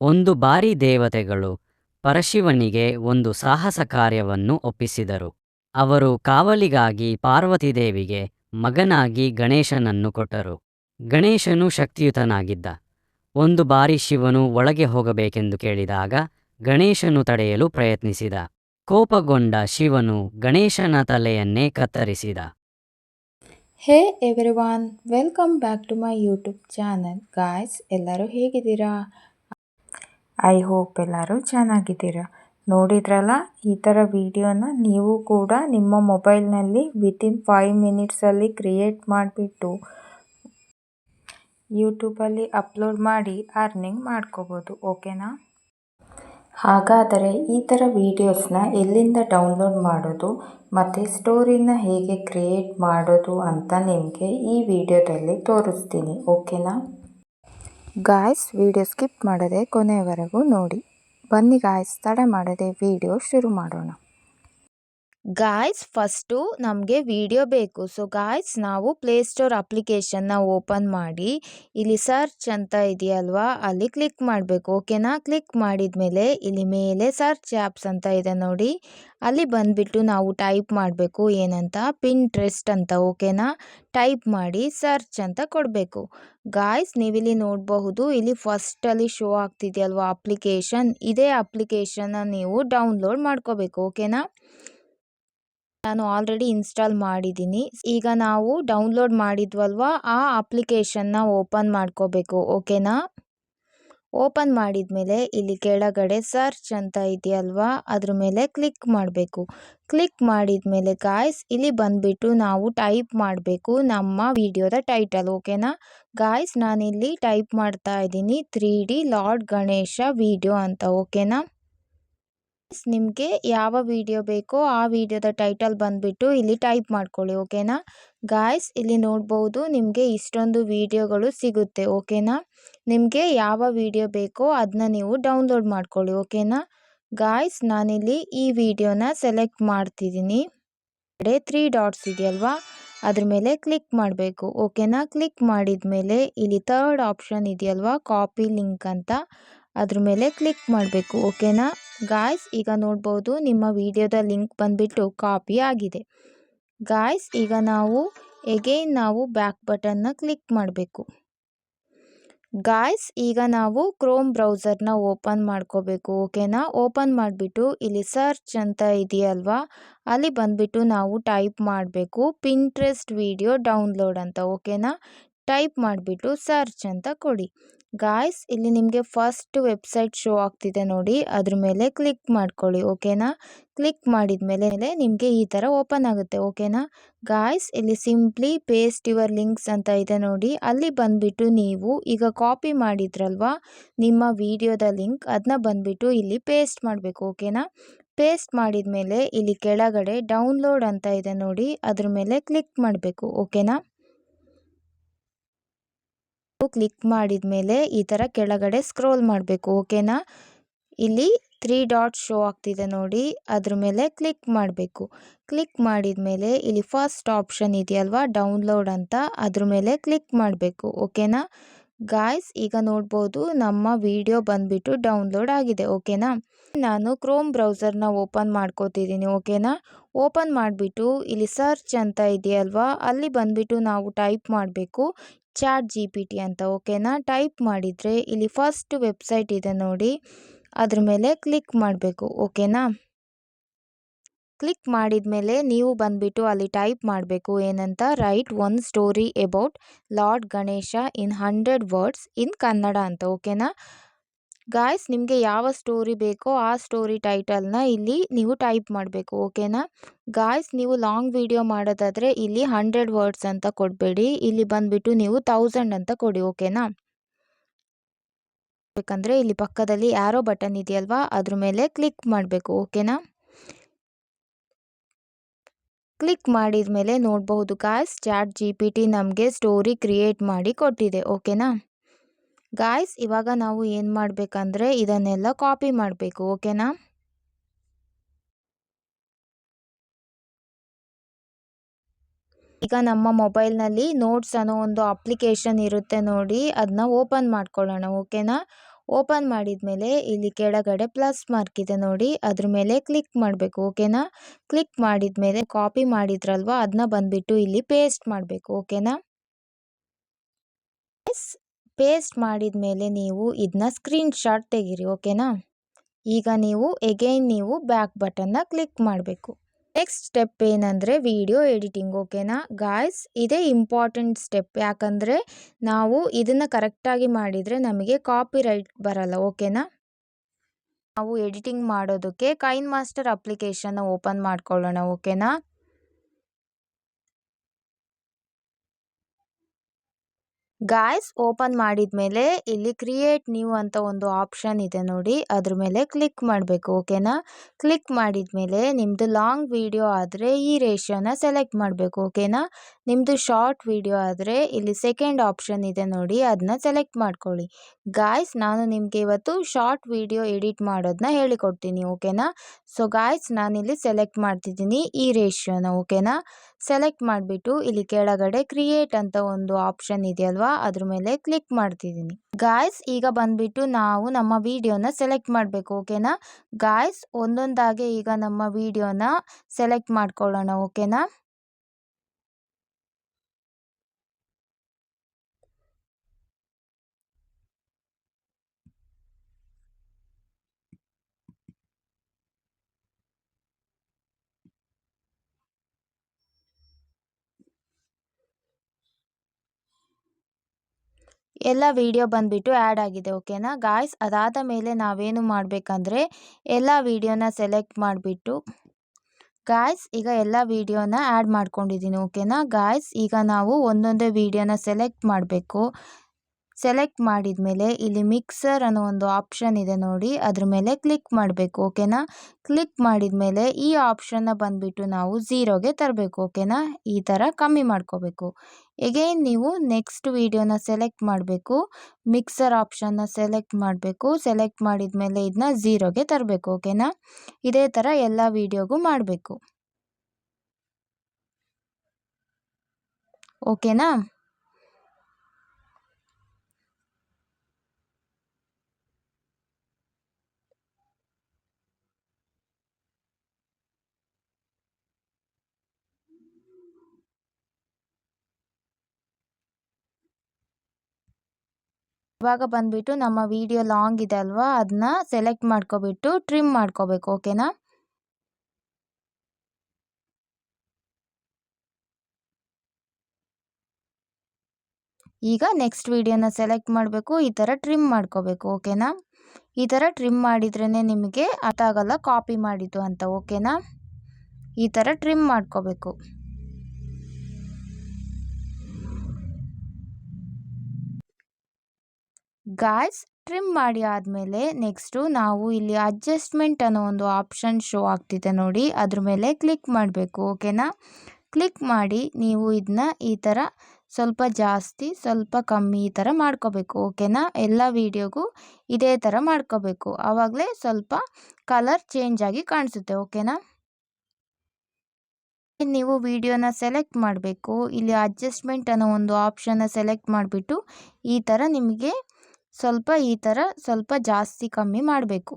ಒಂದು ಬಾರಿ ದೇವತೆಗಳು ಪರಶಿವನಿಗೆ ಒಂದು ಸಾಹಸ ಕಾರ್ಯವನ್ನು ಒಪ್ಪಿಸಿದರು. ಅವರು ಕಾವಲಿಗಾಗಿ ಪಾರ್ವತಿದೇವಿಗೆ ಮಗನಾಗಿ ಗಣೇಶನನ್ನು ಕೊಟ್ಟರು. ಗಣೇಶನು ಶಕ್ತಿಯುತನಾಗಿದ್ದ. ಒಂದು ಬಾರಿ ಶಿವನು ಒಳಗೆ ಹೋಗಬೇಕೆಂದು ಕೇಳಿದಾಗ ಗಣೇಶನು ತಡೆಯಲು ಪ್ರಯತ್ನಿಸಿದ. ಕೋಪಗೊಂಡ ಶಿವನು ಗಣೇಶನ ತಲೆಯನ್ನೇ ಕತ್ತರಿಸಿದ. Hey everyone, welcome back to my YouTube channel. Guys, ಎಲ್ಲರೂ ಹೇಗಿದ್ದೀರಾ? ಐ ಹೋಪ್ ಎಲ್ಲರೂ ಚೆನ್ನಾಗಿದ್ದೀರಾ. ನೋಡಿದ್ರಲ್ಲ, ಈ ಥರ ವಿಡಿಯೋನ ನೀವು ಕೂಡ ನಿಮ್ಮ ಮೊಬೈಲ್ನಲ್ಲಿ ವಿತಿನ್ ಫೈವ್ ಮಿನಿಟ್ಸಲ್ಲಿ ಕ್ರಿಯೇಟ್ ಮಾಡಿಬಿಟ್ಟು ಯೂಟ್ಯೂಬಲ್ಲಿ ಅಪ್ಲೋಡ್ ಮಾಡಿ ಅರ್ನಿಂಗ್ ಮಾಡ್ಕೋಬೋದು ಓಕೆನಾ ಹಾಗಾದರೆ ಈ ಥರ ವೀಡಿಯೋಸ್ನ ಎಲ್ಲಿಂದ ಡೌನ್ಲೋಡ್ ಮಾಡೋದು, ಮತ್ತು ಸ್ಟೋರಿನ ಹೇಗೆ ಕ್ರಿಯೇಟ್ ಮಾಡೋದು ಅಂತ ನಿಮಗೆ ಈ ವಿಡಿಯೋದಲ್ಲಿ ತೋರಿಸ್ತೀನಿ ಓಕೆನಾ ಗಾಯ್ಸ್ ವಿಡಿಯೋ ಸ್ಕಿಪ್ ಮಾಡದೆ ಕೊನೆಯವರೆಗೂ ನೋಡಿ. ಬನ್ನಿ ಗಾಯ್ಸ್ ತಡ ಮಾಡದೆ ವಿಡಿಯೋ ಶುರು ಮಾಡೋಣ. ಗಾಯ್ಸ್ ಫಸ್ಟು ನಮಗೆ ವಿಡಿಯೋ ಬೇಕು. ಸೊ ಗಾಯ್ಸ್ ನಾವು ಪ್ಲೇಸ್ಟೋರ್ ಅಪ್ಲಿಕೇಶನ್ನ ಓಪನ್ ಮಾಡಿ, ಇಲ್ಲಿ ಸರ್ಚ್ ಅಂತ ಇದೆಯಲ್ವಾ, ಅಲ್ಲಿ ಕ್ಲಿಕ್ ಮಾಡಬೇಕು. ಓಕೆನಾ ಕ್ಲಿಕ್ ಮಾಡಿದ ಮೇಲೆ ಇಲ್ಲಿ ಮೇಲೆ ಸರ್ಚ್ ಆ್ಯಪ್ಸ್ ಅಂತ ಇದೆ ನೋಡಿ. ಅಲ್ಲಿ ಬಂದುಬಿಟ್ಟು ನಾವು ಟೈಪ್ ಮಾಡಬೇಕು. ಏನಂತ? ಪಿನ್ ಟ್ರೆಸ್ಟ್ ಅಂತ ಓಕೆನಾ ಟೈಪ್ ಮಾಡಿ ಸರ್ಚ್ ಅಂತ ಕೊಡಬೇಕು. ಗಾಯ್ಸ್ ನೀವಿಲ್ಲಿ ನೋಡಬಹುದು, ಇಲ್ಲಿ ಫಸ್ಟಲ್ಲಿ ಶೋ ಆಗ್ತಿದೆಯಲ್ವಾ ಅಪ್ಲಿಕೇಶನ್ ಇದೇ ಅಪ್ಲಿಕೇಶನ್ನ ನೀವು ಡೌನ್ಲೋಡ್ ಮಾಡ್ಕೋಬೇಕು. ಓಕೆನಾ ನಾನು ಆಲ್ರೆಡಿ ಇನ್ಸ್ಟಾಲ್ ಮಾಡಿದ್ದೀನಿ. ಈಗ ನಾವು ಡೌನ್ಲೋಡ್ ಮಾಡಿದ್ವಲ್ವಾ? ಆ ಅಪ್ಲಿಕೇಶನ್ನ ಓಪನ್ ಮಾಡ್ಕೋಬೇಕು ಓಕೆನಾ ಓಪನ್ ಮಾಡಿದ ಮೇಲೆ ಇಲ್ಲಿ ಕೆಳಗಡೆ ಸರ್ಚ್ ಅಂತ ಇದೆಯಲ್ವಾ? ಅದ್ರ ಮೇಲೆ ಕ್ಲಿಕ್ ಮಾಡಬೇಕು. ಕ್ಲಿಕ್ ಮಾಡಿದ ಮೇಲೆ ಗಾಯ್ಸ್ ಇಲ್ಲಿ ಬಂದುಬಿಟ್ಟು ನಾವು ಟೈಪ್ ಮಾಡಬೇಕು ನಮ್ಮ ವಿಡಿಯೋದ ಟೈಟಲ್ ಓಕೆನಾ ಗಾಯ್ಸ್ ನಾನಿಲ್ಲಿ ಟೈಪ್ ಮಾಡ್ತಾ ಇದ್ದೀನಿ three D lord Ganesha video ಅಂತ ಓಕೆನಾ ನಿಮಗೆ ಯಾವ ವಿಡಿಯೋ ಬೇಕೋ ಆ ವಿಡಿಯೋದ ಟೈಟಲ್ ಬಂದುಬಿಟ್ಟು ಇಲ್ಲಿ ಟೈಪ್ ಮಾಡ್ಕೊಳ್ಳಿ ಓಕೆನಾ ಗಾಯ್ಸ್ ಇಲ್ಲಿ ನೋಡ್ಬೋದು ನಿಮಗೆ ಇಷ್ಟೊಂದು ವಿಡಿಯೋಗಳು ಸಿಗುತ್ತೆ ಓಕೆನಾ ನಿಮಗೆ ಯಾವ ವಿಡಿಯೋ ಬೇಕೋ ಅದನ್ನ ನೀವು ಡೌನ್ಲೋಡ್ ಮಾಡ್ಕೊಳ್ಳಿ ಓಕೆನಾ ಗಾಯ್ಸ್ ನಾನಿಲ್ಲಿ ಈ ವಿಡಿಯೋನ ಸೆಲೆಕ್ಟ್ ಮಾಡ್ತಿದ್ದೀನಿ. ಕಡೆ ತ್ರೀ ಡಾಟ್ಸ್ ಇದೆಯಲ್ವಾ? ಅದ್ರ ಮೇಲೆ ಕ್ಲಿಕ್ ಮಾಡಬೇಕು ಓಕೆನಾ ಕ್ಲಿಕ್ ಮಾಡಿದ ಮೇಲೆ ಇಲ್ಲಿ ಥರ್ಡ್ ಆಪ್ಷನ್ ಇದೆಯಲ್ವಾ? ಕಾಪಿ ಲಿಂಕ್ ಅಂತ. ಅದ್ರ ಮೇಲೆ ಕ್ಲಿಕ್ ಮಾಡಬೇಕು ಓಕೆನಾ ಗಾಯ್ಸ್ ಈಗ ನೋಡ್ಬೋದು ನಿಮ್ಮ ವಿಡಿಯೋದ ಲಿಂಕ್ ಬಂದುಬಿಟ್ಟು ಕಾಪಿ ಆಗಿದೆ. ಗಾಯ್ಸ್ ಈಗ ನಾವು ಎಗೈನ್ ನಾವು ಬ್ಯಾಕ್ ಬಟನ್ನ ಕ್ಲಿಕ್ ಮಾಡಬೇಕು. ಗಾಯ್ಸ್ ಈಗ ನಾವು ಕ್ರೋಮ್ ಬ್ರೌಸರ್ನ ಓಪನ್ ಮಾಡ್ಕೋಬೇಕು ಓಕೆನಾ ಓಪನ್ ಮಾಡಿಬಿಟ್ಟು ಇಲ್ಲಿ ಸರ್ಚ್ ಅಂತ ಇದೆಯಲ್ವಾ? ಅಲ್ಲಿ ಬಂದುಬಿಟ್ಟು ನಾವು ಟೈಪ್ ಮಾಡಬೇಕು ಪಿಂಟ್ರೆಸ್ಟ್ ವಿಡಿಯೋ ಡೌನ್ಲೋಡ್ ಅಂತ ಓಕೆನಾ ಟೈಪ್ ಮಾಡಿಬಿಟ್ಟು ಸರ್ಚ್ ಅಂತ ಕೊಡಿ. ಗಾಯ್ಸ್ ಇಲ್ಲಿ ನಿಮಗೆ ಫಸ್ಟ್ ವೆಬ್ಸೈಟ್ ಶೋ ಆಗ್ತಿದೆ ನೋಡಿ. ಅದ್ರ ಮೇಲೆ ಕ್ಲಿಕ್ ಮಾಡ್ಕೊಳ್ಳಿ ಓಕೆನಾ ಕ್ಲಿಕ್ ಮಾಡಿದ ಮೇಲೆ ನಿಮಗೆ ಈ ಥರ ಓಪನ್ ಆಗುತ್ತೆ ಓಕೆನಾ ಗಾಯ್ಸ್ ಇಲ್ಲಿ ಸಿಂಪ್ಲಿ ಪೇಸ್ಟ್ ಯುವರ್ ಲಿಂಕ್ಸ್ ಅಂತ ಇದೆ ನೋಡಿ. ಅಲ್ಲಿ ಬಂದುಬಿಟ್ಟು ನೀವು ಈಗ ಕಾಪಿ ಮಾಡಿದ್ರಲ್ವಾ, ನಿಮ್ಮ ವಿಡಿಯೋದ ಲಿಂಕ್ ಅದನ್ನ ಬಂದುಬಿಟ್ಟು ಇಲ್ಲಿ ಪೇಸ್ಟ್ ಮಾಡಬೇಕು ಓಕೆನಾ ಪೇಸ್ಟ್ ಮಾಡಿದ ಮೇಲೆ ಇಲ್ಲಿ ಕೆಳಗಡೆ ಡೌನ್ಲೋಡ್ ಅಂತ ಇದೆ ನೋಡಿ. ಅದ್ರ ಮೇಲೆ ಕ್ಲಿಕ್ ಮಾಡಬೇಕು ಓಕೆನಾ ಕ್ಲಿಕ್ ಮಾಡಿದ ಮೇಲೆ ಈ ಥರ ಕೆಳಗಡೆ ಸ್ಕ್ರೋಲ್ ಮಾಡಬೇಕು ಓಕೆನಾ ಇಲ್ಲಿ ತ್ರೀ ಡಾಟ್ ಶೋ ಆಗ್ತಿದೆ ನೋಡಿ, ಅದ್ರ ಮೇಲೆ ಕ್ಲಿಕ್ ಮಾಡಬೇಕು. ಕ್ಲಿಕ್ ಮಾಡಿದ ಮೇಲೆ ಇಲ್ಲಿ ಫಸ್ಟ್ ಆಪ್ಷನ್ ಇದೆಯಲ್ವಾ ಡೌನ್ಲೋಡ್ ಅಂತ, ಅದ್ರ ಮೇಲೆ ಕ್ಲಿಕ್ ಮಾಡಬೇಕು ಓಕೆನಾ ಗಾಯ್ಸ್ ಈಗ ನೋಡ್ಬೋದು ನಮ್ಮ ವಿಡಿಯೋ ಬಂದ್ಬಿಟ್ಟು ಡೌನ್ಲೋಡ್ ಆಗಿದೆ ಓಕೆನಾ ನಾನು ಕ್ರೋಮ್ ಬ್ರೌಸರ್ನ ಓಪನ್ ಮಾಡ್ಕೋತಿದ್ದೀನಿ ಓಕೆನಾ ಓಪನ್ ಮಾಡಿಬಿಟ್ಟು ಇಲ್ಲಿ ಸರ್ಚ್ ಅಂತ ಇದೆಯಲ್ವಾ, ಅಲ್ಲಿ ಬಂದ್ಬಿಟ್ಟು ನಾವು ಟೈಪ್ ಮಾಡಬೇಕು. ಚಾಟ್ ಜಿ ಪಿ ಟಿ ಅಂತ, ಓಕೆನಾ? ಟೈಪ್ ಮಾಡಿದರೆ ಇಲ್ಲಿ ಫಸ್ಟ್ ವೆಬ್ಸೈಟ್ ಇದೆ ನೋಡಿ. ಅದ್ರ ಮೇಲೆ ಕ್ಲಿಕ್ ಮಾಡಬೇಕು, ಓಕೆನಾ? ಕ್ಲಿಕ್ ಮಾಡಿದ ಮೇಲೆ ನೀವು ಬಂದುಬಿಟ್ಟು ಅಲ್ಲಿ ಟೈಪ್ ಮಾಡಬೇಕು, ಏನಂತ? Write one story about lord Ganesha in hundred words in Kannada ಅಂತ, ಓಕೆನಾ? ಗಾಯ್ಸ್ ನಿಮಗೆ ಯಾವ ಸ್ಟೋರಿ ಬೇಕೋ ಆ ಸ್ಟೋರಿ ಟೈಟಲ್ನ ಇಲ್ಲಿ ನೀವು ಟೈಪ್ ಮಾಡಬೇಕು ಓಕೆನಾ ಗಾಯ್ಸ್ ನೀವು ಲಾಂಗ್ ವಿಡಿಯೋ ಮಾಡೋದಾದರೆ ಇಲ್ಲಿ ಹಂಡ್ರೆಡ್ ವರ್ಡ್ಸ್ ಅಂತ ಕೊಡಬೇಡಿ. ಇಲ್ಲಿ ಬಂದುಬಿಟ್ಟು ನೀವು ತೌಸಂಡ್ ಅಂತ ಕೊಡಿ ಓಕೆನಾ ಬೇಕಂದರೆ ಇಲ್ಲಿ ಪಕ್ಕದಲ್ಲಿ ಯಾರೋ ಬಟನ್ ಇದೆಯಲ್ವಾ? ಅದ್ರ ಮೇಲೆ ಕ್ಲಿಕ್ ಮಾಡಬೇಕು ಓಕೆನಾ ಕ್ಲಿಕ್ ಮಾಡಿದ ಮೇಲೆ ನೋಡಬಹುದು guys chat G P T ನಮಗೆ ಸ್ಟೋರಿ ಕ್ರಿಯೇಟ್ ಮಾಡಿ ಕೊಟ್ಟಿದೆ ಓಕೆನಾ ಗಾಯ್ಸ್ ಇವಾಗ ನಾವು ಏನು ಮಾಡಬೇಕಂದ್ರೆ ಇದನ್ನೆಲ್ಲ ಕಾಪಿ ಮಾಡಬೇಕು ಓಕೆನಾ ಈಗ ನಮ್ಮ ಮೊಬೈಲ್ನಲ್ಲಿ ನೋಟ್ಸ್ ಅನ್ನೋ ಒಂದು ಅಪ್ಲಿಕೇಶನ್ ಇರುತ್ತೆ ನೋಡಿ ಅದನ್ನ ಓಪನ್ ಮಾಡ್ಕೊಳ್ಳೋಣ ಓಕೆನಾ ಓಪನ್ ಮಾಡಿದ ಮೇಲೆ ಇಲ್ಲಿ ಕೆಳಗಡೆ ಪ್ಲಸ್ ಮಾರ್ಕ್ ಇದೆ ನೋಡಿ, ಅದ್ರ ಮೇಲೆ ಕ್ಲಿಕ್ ಮಾಡಬೇಕು ಓಕೆನಾ ಕ್ಲಿಕ್ ಮಾಡಿದ ಮೇಲೆ ಕಾಪಿ ಮಾಡಿದ್ರಲ್ವಾ ಅದನ್ನ ಬಂದ್ಬಿಟ್ಟು ಇಲ್ಲಿ ಪೇಸ್ಟ್ ಮಾಡಬೇಕು ಓಕೆನಾ ಪೇಸ್ಟ್ ಮಾಡಿದ ಮೇಲೆ ನೀವು ಇದನ್ನ ಸ್ಕ್ರೀನ್ ಶಾಟ್ ತೆಗೀರಿ ಓಕೆನಾ ಈಗ ನೀವು ಎಗೈನ್ ನೀವು ಬ್ಯಾಕ್ ಬಟನ್ನ ಕ್ಲಿಕ್ ಮಾಡಬೇಕು. ನೆಕ್ಸ್ಟ್ ಸ್ಟೆಪ್ ಏನಂದರೆ ವಿಡಿಯೋ ಎಡಿಟಿಂಗ್ ಓಕೆನಾ ಗಾಯ್ಸ್ ಇದೇ ಇಂಪಾರ್ಟೆಂಟ್ ಸ್ಟೆಪ್ ಯಾಕಂದರೆ ನಾವು ಇದನ್ನು ಕರೆಕ್ಟಾಗಿ ಮಾಡಿದರೆ ನಮಗೆ ಕಾಪಿ ರೈಟ್ ಬರಲ್ಲ ಓಕೆನಾ ನಾವು ಎಡಿಟಿಂಗ್ ಮಾಡೋದಕ್ಕೆ ಕೈನ್ ಮಾಸ್ಟರ್ ಅಪ್ಲಿಕೇಶನ್ನ ಓಪನ್ ಮಾಡ್ಕೊಳ್ಳೋಣ ಓಕೆನಾ ಗಾಯ್ಸ್ ಓಪನ್ ಮಾಡಿದ ಮೇಲೆ ಇಲ್ಲಿ ಕ್ರಿಯೇಟ್ ನ್ಯೂ ಅಂತ ಒಂದು ಆಪ್ಷನ್ ಇದೆ ನೋಡಿ. ಅದ್ರ ಮೇಲೆ ಕ್ಲಿಕ್ ಮಾಡಬೇಕು ಓಕೆನಾ ಕ್ಲಿಕ್ ಮಾಡಿದ ಮೇಲೆ ನಿಮ್ಮದು ಲಾಂಗ್ ವಿಡಿಯೋ ಆದರೆ ಈ ರೇಷಿಯೋನ ಸೆಲೆಕ್ಟ್ ಮಾಡಬೇಕು ಓಕೆನಾ ನಿಮ್ಮದು ಶಾರ್ಟ್ ವಿಡಿಯೋ ಆದರೆ ಇಲ್ಲಿ ಸೆಕೆಂಡ್ ಆಪ್ಷನ್ ಇದೆ ನೋಡಿ ಅದನ್ನ ಸೆಲೆಕ್ಟ್ ಮಾಡ್ಕೊಳ್ಳಿ. ಗಾಯ್ಸ್ ನಾನು ನಿಮಗೆ ಇವತ್ತು ಶಾರ್ಟ್ ವಿಡಿಯೋ ಎಡಿಟ್ ಮಾಡೋದನ್ನ ಹೇಳಿಕೊಡ್ತೀನಿ ಓಕೆನಾ ಸೊ ಗಾಯ್ಸ್ ನಾನಿಲ್ಲಿ ಸೆಲೆಕ್ಟ್ ಮಾಡ್ತಿದ್ದೀನಿ ಈ ರೇಷಿಯೋನ ಓಕೆನಾ ಸೆಲೆಕ್ಟ್ ಮಾಡಿಬಿಟ್ಟು ಇಲ್ಲಿ ಕೆಳಗಡೆ ಕ್ರಿಯೇಟ್ ಅಂತ ಒಂದು ಆಪ್ಷನ್ ಇದೆಯಲ್ವಾ ಅದ್ರ ಮೇಲೆ ಕ್ಲಿಕ್ ಮಾಡ್ತಿದ್ದೀನಿ. ಗಾಯ್ಸ್ ಈಗ ಬಂದ್ಬಿಟ್ಟು ನಾವು ನಮ್ಮ ವಿಡಿಯೋನ ಸೆಲೆಕ್ಟ್ ಮಾಡಬೇಕು ಓಕೆನಾ ಗಾಯ್ಸ್ ಒಂದೊಂದಾಗೆ ಈಗ ನಮ್ಮ ವಿಡಿಯೋನ ಸೆಲೆಕ್ಟ್ ಮಾಡ್ಕೊಳ್ಳೋಣ ಓಕೆನಾ ಎಲ್ಲ ವಿಡಿಯೋ ಬಂದುಬಿಟ್ಟು ಆ್ಯಡ್ ಆಗಿದೆ, ಓಕೆನಾ? ಗಾಯ್ಸ್ ಅದಾದ ಮೇಲೆ ನಾವೇನು ಮಾಡಬೇಕಂದ್ರೆ, ಎಲ್ಲ ವಿಡಿಯೋನ ಸೆಲೆಕ್ಟ್ ಮಾಡಿಬಿಟ್ಟು ಗಾಯ್ಸ್ ಈಗ ಎಲ್ಲ ವಿಡಿಯೋನ ಆ್ಯಡ್ ಮಾಡ್ಕೊಂಡಿದ್ದೀನಿ, ಓಕೆನಾ? ಗಾಯ್ಸ್ ಈಗ ನಾವು ಒಂದೊಂದೇ ವಿಡಿಯೋನ ಸೆಲೆಕ್ಟ್ ಮಾಡಬೇಕು. ಸೆಲೆಕ್ಟ್ ಮಾಡಿದ ಮೇಲೆ ಇಲ್ಲಿ ಮಿಕ್ಸರ್ ಅನ್ನೋ ಒಂದು ಆಪ್ಷನ್ ಇದೆ ನೋಡಿ. ಅದ್ರ ಮೇಲೆ ಕ್ಲಿಕ್ ಮಾಡಬೇಕು ಓಕೆನಾ ಕ್ಲಿಕ್ ಮಾಡಿದ ಮೇಲೆ ಈ ಆಪ್ಷನ್ನ ಬಂದುಬಿಟ್ಟು ನಾವು ಝೀರೋಗೆ ತರಬೇಕು ಓಕೆನಾ ಈ ಥರ ಕಮ್ಮಿ ಮಾಡ್ಕೋಬೇಕು. ಎಗೈನ್ ನೀವು ನೆಕ್ಸ್ಟ್ ವಿಡಿಯೋನ ಸೆಲೆಕ್ಟ್ ಮಾಡಬೇಕು. ಮಿಕ್ಸರ್ ಆಪ್ಷನ್ನ ಸೆಲೆಕ್ಟ್ ಮಾಡಬೇಕು. ಸೆಲೆಕ್ಟ್ ಮಾಡಿದ ಮೇಲೆ ಇದನ್ನ ಝೀರೋಗೆ ತರಬೇಕು ಓಕೆನಾ ಇದೇ ಥರ ಎಲ್ಲ ವಿಡಿಯೋಗೂ ಮಾಡಬೇಕು. ಓಕೆನಾ ಇವಾಗ ಬಂದ್ಬಿಟ್ಟು ನಮ್ಮ ವಿಡಿಯೋ ಲಾಂಗ್ ಇದೆ ಅಲ್ವಾ? ಅದನ್ನ ಸೆಲೆಕ್ಟ್ ಮಾಡ್ಕೊಬಿಟ್ಟು ಟ್ರಿಮ್ ಮಾಡ್ಕೋಬೇಕು ಓಕೆನಾ ಈಗ ನೆಕ್ಸ್ಟ್ ವಿಡಿಯೋನ ಸೆಲೆಕ್ಟ್ ಮಾಡಬೇಕು, ಈ ಥರ ಟ್ರಿಮ್ ಮಾಡ್ಕೋಬೇಕು ಓಕೆನಾ ಈ ಥರ ಟ್ರಿಮ್ ಮಾಡಿದ್ರೇ ನಿಮಗೆ ಅರ್ಥ ಆಗಲ್ಲ ಕಾಪಿ ಮಾಡಿದ್ದು ಅಂತ ಓಕೆನಾ ಈ ಥರ ಟ್ರಿಮ್ ಮಾಡ್ಕೋಬೇಕು. ಗಾಯ್ಸ್ ಟ್ರಿಮ್ ಮಾಡಿ ಆದಮೇಲೆ ನೆಕ್ಸ್ಟು ನಾವು ಇಲ್ಲಿ ಅಡ್ಜಸ್ಟ್ಮೆಂಟ್ ಅನ್ನೋ ಒಂದು ಆಪ್ಷನ್ ಶೋ ಆಗ್ತಿದೆ ನೋಡಿ. ಅದ್ರ ಮೇಲೆ ಕ್ಲಿಕ್ ಮಾಡಬೇಕು ಓಕೆನಾ ಕ್ಲಿಕ್ ಮಾಡಿ ನೀವು ಇದನ್ನ ಈ ಥರ ಸ್ವಲ್ಪ ಜಾಸ್ತಿ, ಸ್ವಲ್ಪ ಕಮ್ಮಿ ಈ ಥರ ಮಾಡ್ಕೋಬೇಕು ಓಕೆನಾ ಎಲ್ಲ ವೀಡಿಯೋಗೂ ಇದೇ ಥರ ಮಾಡ್ಕೋಬೇಕು. ಆವಾಗಲೇ ಸ್ವಲ್ಪ ಕಲರ್ ಚೇಂಜ್ ಆಗಿ ಕಾಣಿಸುತ್ತೆ ಓಕೆನಾ ನೀವು ವಿಡಿಯೋನ ಸೆಲೆಕ್ಟ್ ಮಾಡಬೇಕು. ಇಲ್ಲಿ ಅಡ್ಜಸ್ಟ್ಮೆಂಟ್ ಅನ್ನೋ ಒಂದು ಆಪ್ಷನ್ನ ಸೆಲೆಕ್ಟ್ ಮಾಡಿಬಿಟ್ಟು ಈ ಥರ ನಿಮಗೆ ಸ್ವಲ್ಪ ಈ ಥರ ಸ್ವಲ್ಪ ಜಾಸ್ತಿ ಕಮ್ಮಿ ಮಾಡಬೇಕು.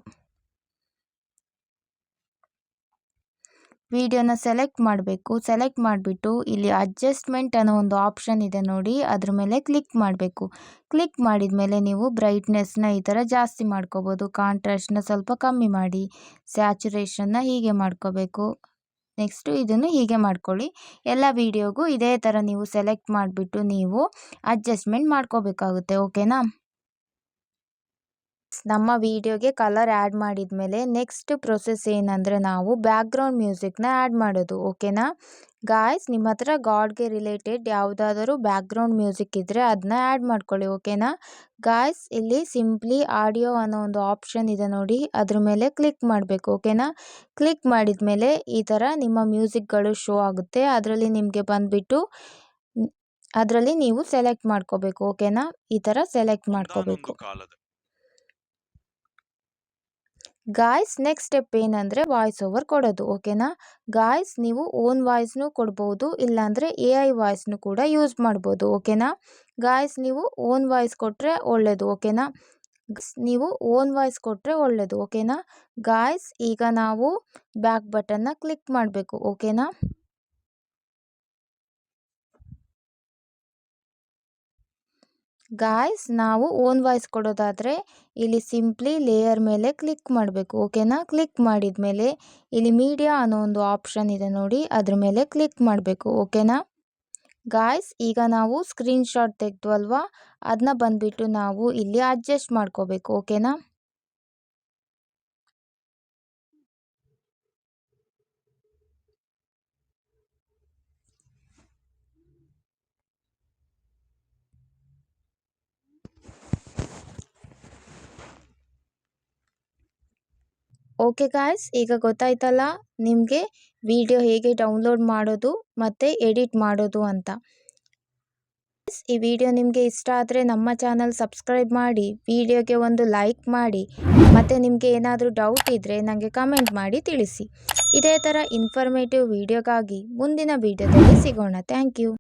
ವಿಡಿಯೋನ ಸೆಲೆಕ್ಟ್ ಮಾಡಬೇಕು. ಸೆಲೆಕ್ಟ್ ಮಾಡಿಬಿಟ್ಟು ಇಲ್ಲಿ ಅಡ್ಜಸ್ಟ್ಮೆಂಟ್ ಅನ್ನೋ ಒಂದು ಆಪ್ಷನ್ ಇದೆ ನೋಡಿ. ಅದ್ರ ಮೇಲೆ ಕ್ಲಿಕ್ ಮಾಡಬೇಕು. ಕ್ಲಿಕ್ ಮಾಡಿದ ಮೇಲೆ ನೀವು ಬ್ರೈಟ್ನೆಸ್ನ ಈ ಥರ ಜಾಸ್ತಿ ಮಾಡ್ಕೋಬೋದು. ಕಾಂಟ್ರಾಸ್ಟ್ನ ಸ್ವಲ್ಪ ಕಮ್ಮಿ ಮಾಡಿ. ಸ್ಯಾಚುರೇಷನ್ನ ಹೀಗೆ ಮಾಡ್ಕೋಬೇಕು. ನೆಕ್ಸ್ಟು ಇದನ್ನು ಹೀಗೆ ಮಾಡ್ಕೊಳ್ಳಿ. ಎಲ್ಲ ವಿಡಿಯೋಗೂ ಇದೇ ಥರ ನೀವು ಸೆಲೆಕ್ಟ್ ಮಾಡಿಬಿಟ್ಟು ನೀವು ಅಡ್ಜಸ್ಟ್ಮೆಂಟ್ ಮಾಡ್ಕೋಬೇಕಾಗುತ್ತೆ. ಓಕೆನಾ? ನಮ್ಮ ವಿಡಿಯೋಗೆ ಕಲರ್ ಆ್ಯಡ್ ಮಾಡಿದ ಮೇಲೆ ನೆಕ್ಸ್ಟ್ ಪ್ರೊಸೆಸ್ ಏನಂದರೆ ನಾವು ಬ್ಯಾಕ್ಗ್ರೌಂಡ್ ಮ್ಯೂಸಿಕ್ನ ಆ್ಯಡ್ ಮಾಡೋದು ಓಕೆನಾ ಗಾಯ್ಸ್ ನಿಮ್ಮ ಹತ್ರ ಗಾಡ್ಗೆ ರಿಲೇಟೆಡ್ ಯಾವುದಾದರೂ ಬ್ಯಾಕ್ಗ್ರೌಂಡ್ ಮ್ಯೂಸಿಕ್ ಇದ್ದರೆ ಅದನ್ನ ಆ್ಯಡ್ ಮಾಡ್ಕೊಳ್ಳಿ ಓಕೆನಾ ಗಾಯ್ಸ್ ಇಲ್ಲಿ ಸಿಂಪ್ಲಿ ಆಡಿಯೋ ಅನ್ನೋ ಒಂದು ಆಪ್ಷನ್ ಇದೆ ನೋಡಿ ಅದ್ರ ಮೇಲೆ ಕ್ಲಿಕ್ ಮಾಡಬೇಕು ಓಕೆನಾ ಕ್ಲಿಕ್ ಮಾಡಿದ ಮೇಲೆ ಈ ಥರ ನಿಮ್ಮ ಮ್ಯೂಸಿಕ್ಗಳು ಶೋ ಆಗುತ್ತೆ ಅದರಲ್ಲಿ ನಿಮಗೆ ಬಂದುಬಿಟ್ಟು ಅದರಲ್ಲಿ ನೀವು ಸೆಲೆಕ್ಟ್ ಮಾಡ್ಕೋಬೇಕು ಓಕೆನಾ ಈ ಥರ ಸೆಲೆಕ್ಟ್ ಮಾಡ್ಕೋಬೇಕು. ಗಾಯ್ಸ್ ನೆಕ್ಸ್ಟ್ ಸ್ಟೆಪ್ ಏನಂದರೆ ವಾಯ್ಸ್ ಓವರ್ ಕೊಡೋದು ಓಕೆನಾ ಗಾಯ್ಸ್ ನೀವು ಓನ್ ವಾಯ್ಸ್ನೂ ಕೊಡ್ಬೋದು, ಇಲ್ಲಾಂದರೆ ಎ ಐ ವಾಯ್ಸ್ನು ಕೂಡ ಯೂಸ್ ಮಾಡ್ಬೋದು ಓಕೆನಾ ಗಾಯ್ಸ್ ನೀವು ಓನ್ ವಾಯ್ಸ್ ಕೊಟ್ಟರೆ ಒಳ್ಳೆಯದು ಓಕೆನಾ ನೀವು ಓನ್ ವಾಯ್ಸ್ ಕೊಟ್ಟರೆ ಒಳ್ಳೆಯದು ಓಕೆನಾ ಗಾಯ್ಸ್ ಈಗ ನಾವು ಬ್ಯಾಕ್ ಬಟನ್ನ ಕ್ಲಿಕ್ ಮಾಡಬೇಕು ಓಕೆನಾ ಗಾಯ್ಸ್ ನಾವು ಓನ್ ವಾಯ್ಸ್ ಕೊಡೋದಾದರೆ ಇಲ್ಲಿ ಸಿಂಪ್ಲಿ ಲೇಯರ್ ಮೇಲೆ ಕ್ಲಿಕ್ ಮಾಡಬೇಕು ಓಕೆನಾ ಕ್ಲಿಕ್ ಮಾಡಿದ ಮೇಲೆ ಇಲ್ಲಿ ಮೀಡಿಯಾ ಅನ್ನೋ ಒಂದು ಆಪ್ಷನ್ ಇದೆ ನೋಡಿ, ಅದ್ರ ಮೇಲೆ ಕ್ಲಿಕ್ ಮಾಡಬೇಕು ಓಕೆನಾ ಗಾಯ್ಸ್ ಈಗ ನಾವು ಸ್ಕ್ರೀನ್ಶಾಟ್ ತೆಗೆದ್ವಲ್ವಾ? ಅದನ್ನ ಬಂದುಬಿಟ್ಟು ನಾವು ಇಲ್ಲಿ ಅಡ್ಜಸ್ಟ್ ಮಾಡ್ಕೋಬೇಕು ಓಕೆನಾ ಓಕೆ ಗಾಯ್ಸ್ ಈಗ ಗೊತ್ತಾಯ್ತಲ್ಲ ನಿಮಗೆ ವಿಡಿಯೋ ಹೇಗೆ ಡೌನ್ಲೋಡ್ ಮಾಡೋದು ಮತ್ತು ಎಡಿಟ್ ಮಾಡೋದು ಅಂತ. ಈ ವಿಡಿಯೋ ನಿಮಗೆ ಇಷ್ಟ ಆದರೆ ನಮ್ಮ ಚಾನಲ್ ಸಬ್ಸ್ಕ್ರೈಬ್ ಮಾಡಿ ವಿಡಿಯೋಗೆ ಒಂದು ಲೈಕ್ ಮಾಡಿ, ಮತ್ತು ನಿಮಗೆ ಏನಾದರೂ ಡೌಟ್ ಇದ್ದರೆ ನನಗೆ ಕಮೆಂಟ್ ಮಾಡಿ ತಿಳಿಸಿ. ಇದೇ ಥರ ಇನ್ಫಾರ್ಮೇಟಿವ್ ವಿಡಿಯೋಗಾಗಿ ಮುಂದಿನ ವಿಡಿಯೋದಲ್ಲಿ ಸಿಗೋಣ. Thank you